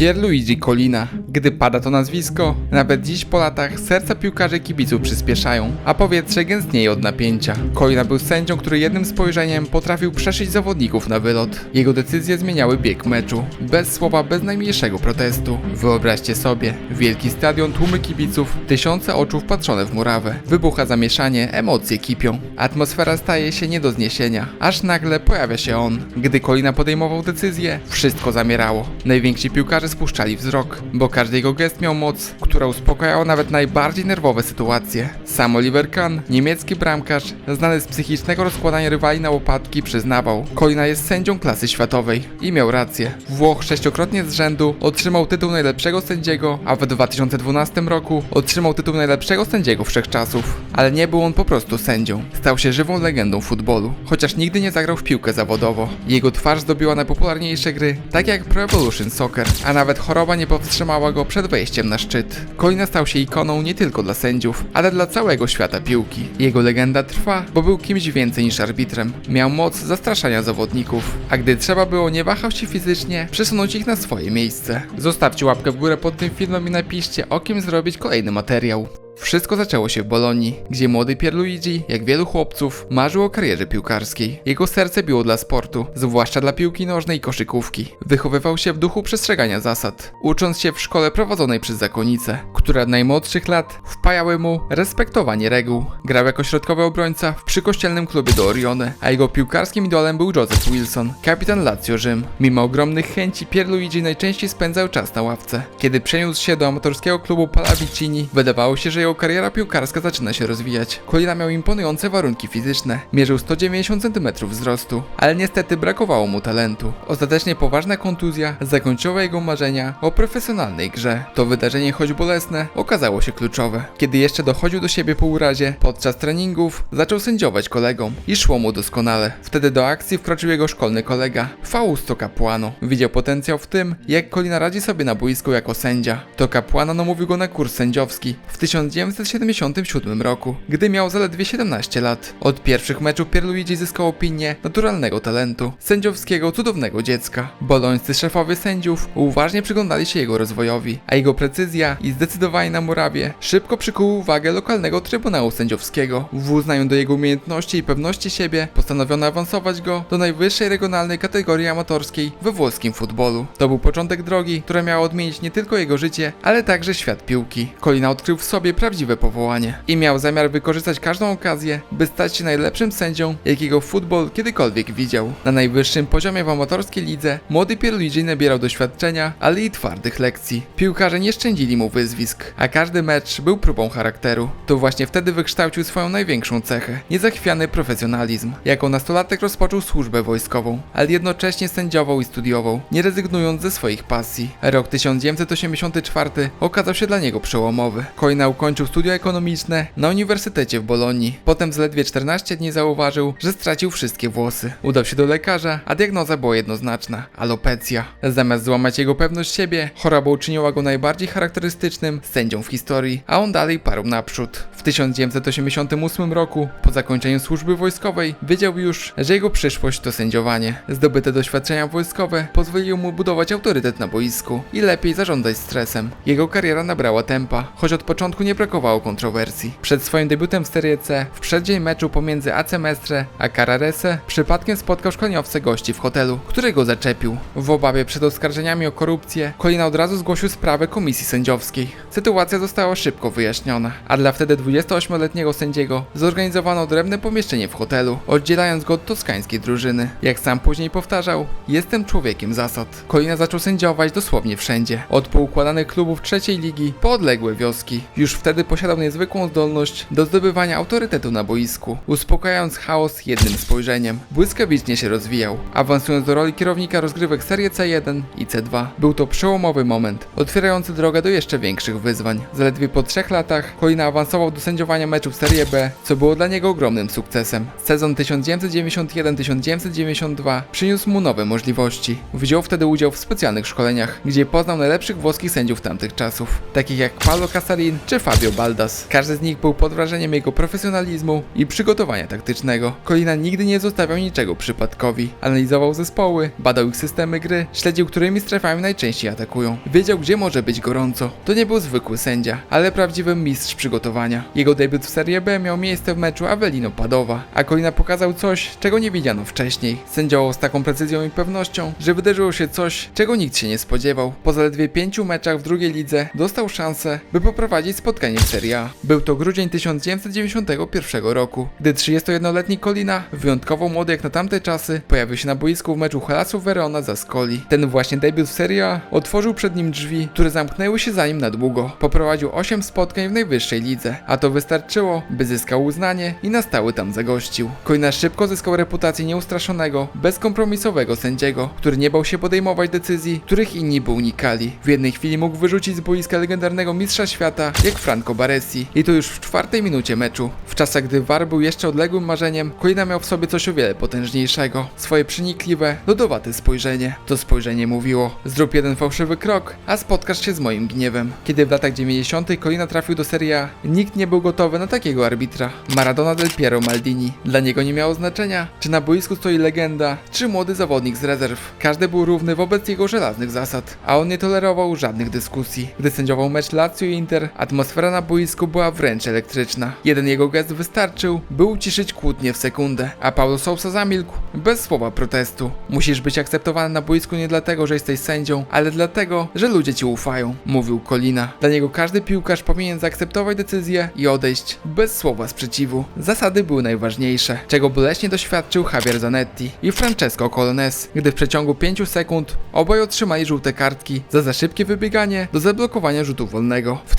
Pierluigi Colina. Gdy pada to nazwisko, nawet dziś po latach serca piłkarzy kibiców przyspieszają, a powietrze gęstnieje od napięcia. Colina był sędzią, który jednym spojrzeniem potrafił przeszyć zawodników na wylot. Jego decyzje zmieniały bieg meczu, bez słowa, bez najmniejszego protestu. Wyobraźcie sobie, wielki stadion, tłumy kibiców, tysiące oczu wpatrzone w murawę. Wybucha zamieszanie, emocje kipią. Atmosfera staje się nie do zniesienia, aż nagle pojawia się on. Gdy Colina podejmował decyzję, wszystko zamierało. Najwięksi piłkarze spuszczali wzrok, bo każdy jego gest miał moc, która uspokajała nawet najbardziej nerwowe sytuacje. Sam Oliver Kahn, niemiecki bramkarz, znany z psychicznego rozkładania rywali na łopatki, przyznawał, Colina jest sędzią klasy światowej. I miał rację. Włoch sześciokrotnie z rzędu otrzymał tytuł najlepszego sędziego, a w 2012 roku otrzymał tytuł najlepszego sędziego wszechczasów. Ale nie był on po prostu sędzią. Stał się żywą legendą futbolu, chociaż nigdy nie zagrał w piłkę zawodowo. Jego twarz zdobiła najpopularniejsze gry, tak jak Pro Evolution Soccer, a nawet choroba nie powstrzymała go przed wejściem na szczyt. Colina stał się ikoną nie tylko dla sędziów, ale dla całego świata piłki. Jego legenda trwa, bo był kimś więcej niż arbitrem. Miał moc zastraszania zawodników, a gdy trzeba było, nie wahał się fizycznie przesunąć ich na swoje miejsce. Zostawcie łapkę w górę pod tym filmem i napiszcie, o kim zrobić kolejny materiał. Wszystko zaczęło się w Bolonii, gdzie młody Pierluigi, jak wielu chłopców, marzył o karierze piłkarskiej. Jego serce biło dla sportu, zwłaszcza dla piłki nożnej i koszykówki. Wychowywał się w duchu przestrzegania zasad, ucząc się w szkole prowadzonej przez zakonnicę, które od najmłodszych lat wpajały mu respektowanie reguł. Grał jako środkowy obrońca w przykościelnym klubie do Orione, a jego piłkarskim idolem był Joseph Wilson, kapitan Lazio Rzym. Mimo ogromnych chęci Pierluigi najczęściej spędzał czas na ławce. Kiedy przeniósł się do amatorskiego klubu Pallavicini, wydawało się, że jego kariera piłkarska zaczyna się rozwijać. Colina miał imponujące warunki fizyczne. Mierzył 190 cm wzrostu, ale niestety brakowało mu talentu. Ostatecznie poważna kontuzja zakończyła jego marzenia o profesjonalnej grze. To wydarzenie, choć bolesne, okazało się kluczowe. Kiedy jeszcze dochodził do siebie po urazie, podczas treningów zaczął sędziować kolegom i szło mu doskonale. Wtedy do akcji wkroczył jego szkolny kolega, Fausto Capuano. Widział potencjał w tym, jak Colina radzi sobie na boisku jako sędzia. To Capuano namówił go na kurs sędziowski w 1977 roku, gdy miał zaledwie 17 lat. Od pierwszych meczów Pierluigi zyskał opinię naturalnego talentu, sędziowskiego cudownego dziecka. Bolońscy szefowie sędziów uważnie przyglądali się jego rozwojowi, a jego precyzja i zdecydowanie na murawie szybko przykuły uwagę lokalnego trybunału sędziowskiego. W uznaniu do jego umiejętności i pewności siebie postanowiono awansować go do najwyższej regionalnej kategorii amatorskiej we włoskim futbolu. To był początek drogi, która miała odmienić nie tylko jego życie, ale także świat piłki. Colina odkrył w sobie prawdziwe powołanie i miał zamiar wykorzystać każdą okazję, by stać się najlepszym sędzią, jakiego futbol kiedykolwiek widział. Na najwyższym poziomie w amatorskiej lidze młody Pierluigi nabierał doświadczenia, ale i twardych lekcji. Piłkarze nie szczędzili mu wyzwisk, a każdy mecz był próbą charakteru. To właśnie wtedy wykształcił swoją największą cechę niezachwiany profesjonalizm. Jako nastolatek rozpoczął służbę wojskową, ale jednocześnie sędziował i studiował, nie rezygnując ze swoich pasji. Rok 1984 okazał się dla niego przełomowy. Colina ukończył studia ekonomiczne na Uniwersytecie w Bolonii. Potem zaledwie 14 dni zauważył, że stracił wszystkie włosy. Udał się do lekarza, a diagnoza była jednoznaczna alopecja. Zamiast złamać jego pewność siebie, choroba uczyniła go najbardziej charakterystycznym sędzią w historii, a on dalej parł naprzód. W 1988 roku, po zakończeniu służby wojskowej, wiedział już, że jego przyszłość to sędziowanie. Zdobyte doświadczenia wojskowe pozwoliły mu budować autorytet na boisku i lepiej zarządzać stresem. Jego kariera nabrała tempa, choć od początku nie brakowało kontrowersji. Przed swoim debiutem w Serie C, w przeddzień meczu pomiędzy AC Mestre a Carrarese, przypadkiem spotkał szkoleniowce gości w hotelu, który go zaczepił. W obawie przed oskarżeniami o korupcję, Colina od razu zgłosił sprawę komisji sędziowskiej. Sytuacja została szybko wyjaśniona, a dla wtedy 28-letniego sędziego zorganizowano odrębne pomieszczenie w hotelu, oddzielając go od toskańskiej drużyny. Jak sam później powtarzał, jestem człowiekiem zasad. Colina zaczął sędziować dosłownie wszędzie, od poukładanych klubów trzeciej ligi po odległe wioski. Już wtedy posiadał niezwykłą zdolność do zdobywania autorytetu na boisku, uspokajając chaos jednym spojrzeniem. Błyskawicznie się rozwijał, awansując do roli kierownika rozgrywek Serie C1 i C2. Był to przełomowy moment, otwierający drogę do jeszcze większych wyzwań. Zaledwie po trzech latach Colina awansował do sędziowania meczów Serie B, co było dla niego ogromnym sukcesem. Sezon 1991-1992 przyniósł mu nowe możliwości. Wziął wtedy udział w specjalnych szkoleniach, gdzie poznał najlepszych włoskich sędziów tamtych czasów, takich jak Paolo Casarin czy Fabio Fabio Baldas. Każdy z nich był pod wrażeniem jego profesjonalizmu i przygotowania taktycznego. Colina nigdy nie zostawiał niczego przypadkowi. Analizował zespoły, badał ich systemy gry, śledził, którymi strefami najczęściej atakują. Wiedział, gdzie może być gorąco. To nie był zwykły sędzia, ale prawdziwy mistrz przygotowania. Jego debiut w Serie B miał miejsce w meczu Avelino Padowa, a Colina pokazał coś, czego nie widziano wcześniej. Sędziował z taką precyzją i pewnością, że wydarzyło się coś, czego nikt się nie spodziewał. Po zaledwie pięciu meczach w drugiej lidze dostał szansę, by poprowadzić spotkanie w Serie A. Był to grudzień 1991 roku, gdy 31-letni Colina, wyjątkowo młody jak na tamte czasy, pojawił się na boisku w meczu Helasu Verona za Scoli. Ten właśnie debiut w Serie A otworzył przed nim drzwi, które zamknęły się za nim na długo. Poprowadził 8 spotkań w najwyższej lidze, a to wystarczyło, by zyskał uznanie i na tam zagościł. Colina szybko zyskał reputację nieustraszonego, bezkompromisowego sędziego, który nie bał się podejmować decyzji, których inni by unikali. W jednej chwili mógł wyrzucić z boiska legendarnego mistrza świata, jak Franco Baresi. I to już w czwartej minucie meczu. W czasach, gdy VAR był jeszcze odległym marzeniem, Colina miał w sobie coś o wiele potężniejszego. Swoje przenikliwe, lodowate spojrzenie. To spojrzenie mówiło, zrób jeden fałszywy krok, a spotkasz się z moim gniewem. Kiedy w latach 90. Colina trafił do Serie A, nikt nie był gotowy na takiego arbitra. Maradona del Piero Maldini. Dla niego nie miało znaczenia, czy na boisku stoi legenda, czy młody zawodnik z rezerw. Każdy był równy wobec jego żelaznych zasad, a on nie tolerował żadnych dyskusji. Gdy sędziował mecz Lazio i Inter, atmosfera na boisku była wręcz elektryczna. Jeden jego gest wystarczył, by uciszyć kłótnię w sekundę, a Paulo Sousa zamilkł, bez słowa protestu. Musisz być akceptowany na boisku nie dlatego, że jesteś sędzią, ale dlatego, że ludzie ci ufają, mówił Colina. Dla niego każdy piłkarz powinien zaakceptować decyzję i odejść, bez słowa sprzeciwu. Zasady były najważniejsze, czego boleśnie doświadczył Javier Zanetti i Francesco Colones, gdy w przeciągu 5 sekund obaj otrzymali żółte kartki za za szybkie wybieganie do zablokowania rzutu wolnego. W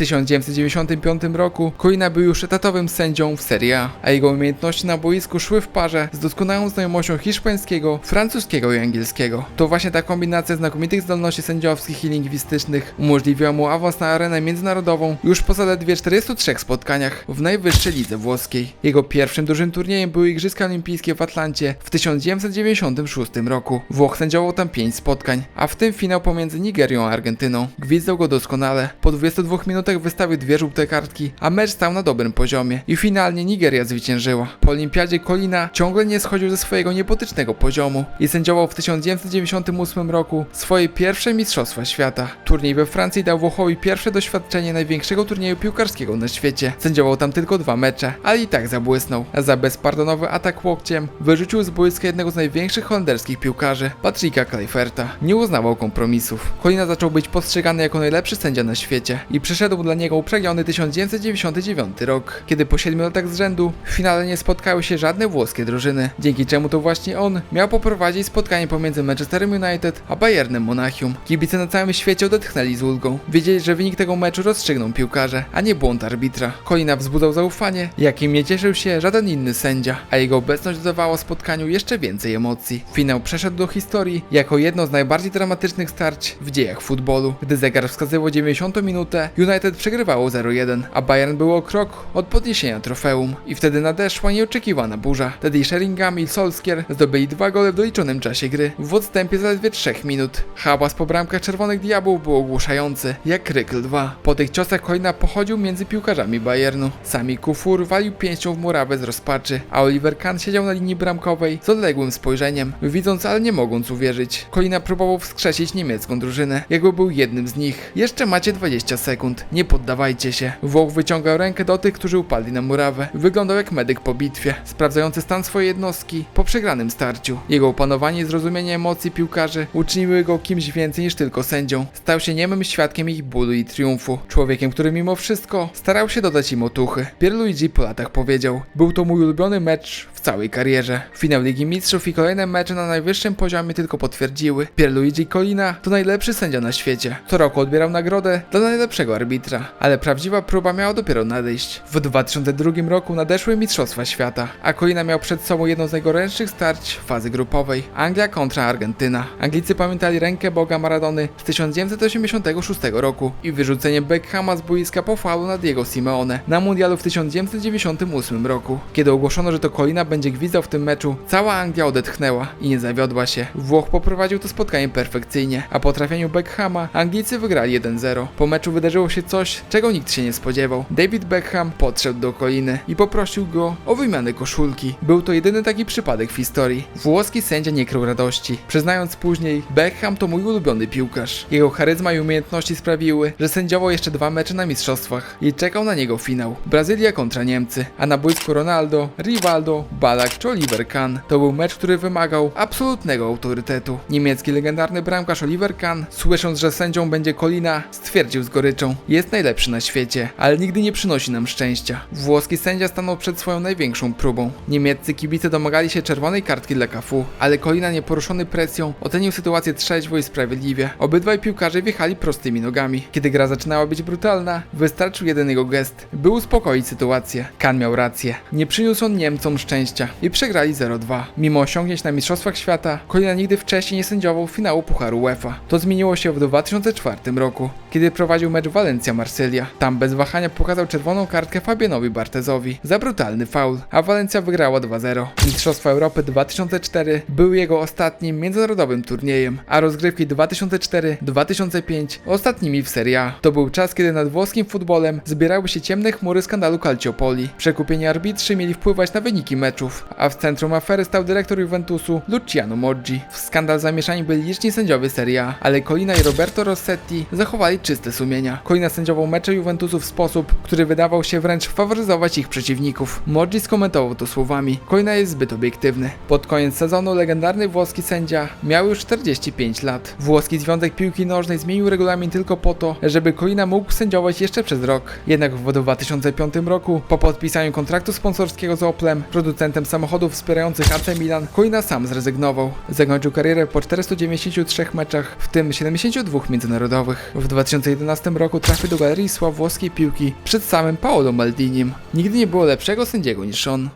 1995 roku Colina był już etatowym sędzią w Serie A, a jego umiejętności na boisku szły w parze z doskonałą znajomością hiszpańskiego, francuskiego i angielskiego. To właśnie ta kombinacja znakomitych zdolności sędziowskich i lingwistycznych umożliwiła mu awans na arenę międzynarodową już po zaledwie 43 spotkaniach w najwyższej lidze włoskiej. Jego pierwszym dużym turniejem były Igrzyska Olimpijskie w Atlancie w 1996 roku. Włoch sędziował tam 5 spotkań, a w tym finał pomiędzy Nigerią a Argentyną. Gwizdał go doskonale. Po 22 minutach wystawił dwie żółte kartki, a mecz stał na dobrym poziomie i finalnie Nigeria zwyciężyła. Po olimpiadzie Colina ciągle nie schodził ze swojego niepotycznego poziomu i sędziował w 1998 roku swoje pierwsze Mistrzostwa Świata. Turniej we Francji dał Włochowi pierwsze doświadczenie największego turnieju piłkarskiego na świecie. Sędziował tam tylko dwa mecze, ale i tak zabłysnął. Za bezpardonowy atak łokciem wyrzucił z boiska jednego z największych holenderskich piłkarzy, Patricka Kluiverta. Nie uznawał kompromisów. Colina zaczął być postrzegany jako najlepszy sędzia na świecie i przyszedł dla niego uprzedniony 1999 rok, kiedy po 7 latach z rzędu w finale nie spotkały się żadne włoskie drużyny, dzięki czemu to właśnie on miał poprowadzić spotkanie pomiędzy Manchesterem United a Bayernem Monachium. Kibice na całym świecie odetchnęli z ulgą. Wiedzieli, że wynik tego meczu rozstrzygną piłkarze, a nie błąd arbitra. Colina wzbudzał zaufanie, jakim nie cieszył się żaden inny sędzia, a jego obecność dodawała spotkaniu jeszcze więcej emocji. Finał przeszedł do historii jako jedno z najbardziej dramatycznych starć w dziejach futbolu. Gdy zegar wskazywał 90 minutę, United przegrywało 0-1, a Bayern był o krok od podniesienia trofeum. I wtedy nadeszła nieoczekiwana burza. Teddy Sheringham i Solskier zdobyli dwa gole w doliczonym czasie gry, w odstępie zaledwie 3 minut. Hałas po bramkach Czerwonych Diabłów był ogłuszający, jak kryk lwa. Po tych ciosach Colina pochodził między piłkarzami Bayernu. Sami Kufur walił pięścią w murawę z rozpaczy, a Oliver Kahn siedział na linii bramkowej z odległym spojrzeniem, widząc, ale nie mogąc uwierzyć. Colina próbował wskrzesić niemiecką drużynę, jakby był jednym z nich. Jeszcze macie 20 sekund, nie poddawajcie się. Włoch wyciągał rękę do tych, którzy upadli na murawę. Wyglądał jak medyk po bitwie, sprawdzający stan swojej jednostki po przegranym starciu. Jego opanowanie i zrozumienie emocji piłkarzy uczyniły go kimś więcej niż tylko sędzią. Stał się niemym świadkiem ich bólu i triumfu. Człowiekiem, który mimo wszystko starał się dodać im otuchy. Pierluigi po latach powiedział: Był to mój ulubiony mecz w całej karierze. Finał Ligi Mistrzów i kolejne mecze na najwyższym poziomie tylko potwierdziły. Pierluigi Colina to najlepszy sędzia na świecie. Co roku odbierał nagrodę dla najlepszego arbitra, ale prawdziwa próba miała dopiero nadejść. W 2002 roku nadeszły Mistrzostwa Świata, a Colina miał przed sobą jedno z najgorętszych starć fazy grupowej. Anglia kontra Argentyna. Anglicy pamiętali rękę Boga Maradony z 1986 roku i wyrzucenie Beckhama z boiska po faulu na Diego Simeone na mundialu w 1998 roku. Kiedy ogłoszono, że to Colina będzie gwizdał w tym meczu, cała Anglia odetchnęła i nie zawiodła się. Włoch poprowadził to spotkanie perfekcyjnie, a po trafieniu Beckhama Anglicy wygrali 1-0. Po meczu wydarzyło się coś, czego nikt się nie spodziewał. David Beckham podszedł do Koliny i poprosił go o wymianę koszulki. Był to jedyny taki przypadek w historii. Włoski sędzia nie krył radości, przyznając później, Beckham to mój ulubiony piłkarz. Jego charyzma i umiejętności sprawiły, że sędziował jeszcze dwa mecze na mistrzostwach i czekał na niego finał. Brazylia kontra Niemcy, a na boisku Ronaldo, Rivaldo, Balak czy Oliver Kahn. To był mecz, który wymagał absolutnego autorytetu. Niemiecki legendarny bramkarz Oliver Kahn, słysząc, że sędzią będzie Kolina, stwierdził z goryczą: Jest najlepszy na świecie, ale nigdy nie przynosi nam szczęścia. Włoski sędzia stanął przed swoją największą próbą. Niemieccy kibice domagali się czerwonej kartki dla Cafu, ale Kolina nieporuszony presją ocenił sytuację trzeźwo i sprawiedliwie. Obydwaj piłkarze wjechali prostymi nogami. Kiedy gra zaczynała być brutalna, wystarczył jeden jego gest, by uspokoić sytuację. Kan miał rację. Nie przyniósł on Niemcom szczęścia i przegrali 0-2. Mimo osiągnięć na Mistrzostwach Świata, Kolina nigdy wcześniej nie sędziował finału Pucharu UEFA. To zmieniło się w 2004 roku, kiedy prowadził mecz Walencja-Marsylia. Tam bez wahania pokazał czerwoną kartkę Fabianowi Bartezowi za brutalny faul, a Walencja wygrała 2-0. Mistrzostwa Europy 2004 były jego ostatnim międzynarodowym turniejem, a rozgrywki 2004-2005 ostatnimi w Serie A. To był czas, kiedy nad włoskim futbolem zbierały się ciemne chmury skandalu Calciopoli. Przekupieni arbitrzy mieli wpływać na wyniki meczów, a w centrum afery stał dyrektor Juventusu Luciano Moggi. W skandal zamieszani byli liczni sędziowie Serie A, ale Colina i Roberto Rossetti zachowali czyste sumienia. Colina sędziował mecze Juventusu w sposób, który wydawał się wręcz faworyzować ich przeciwników. Moggi skomentował to słowami: Colina jest zbyt obiektywny. Pod koniec sezonu legendarny włoski sędzia miał już 45 lat. Włoski Związek Piłki Nożnej zmienił regulamin tylko po to, żeby Colina mógł sędziować jeszcze przez rok. Jednak w 2005 roku, po podpisaniu kontraktu sponsorskiego z Oplem, producentem samochodów wspierających AC Milan, Colina sam zrezygnował. Zakończył karierę po 493 meczach, w tym 72 międzynarodowych. W 2011 roku trafił do galerii sław włoskiej piłki przed samym Paolo Maldinim. Nigdy nie było lepszego sędziego niż on.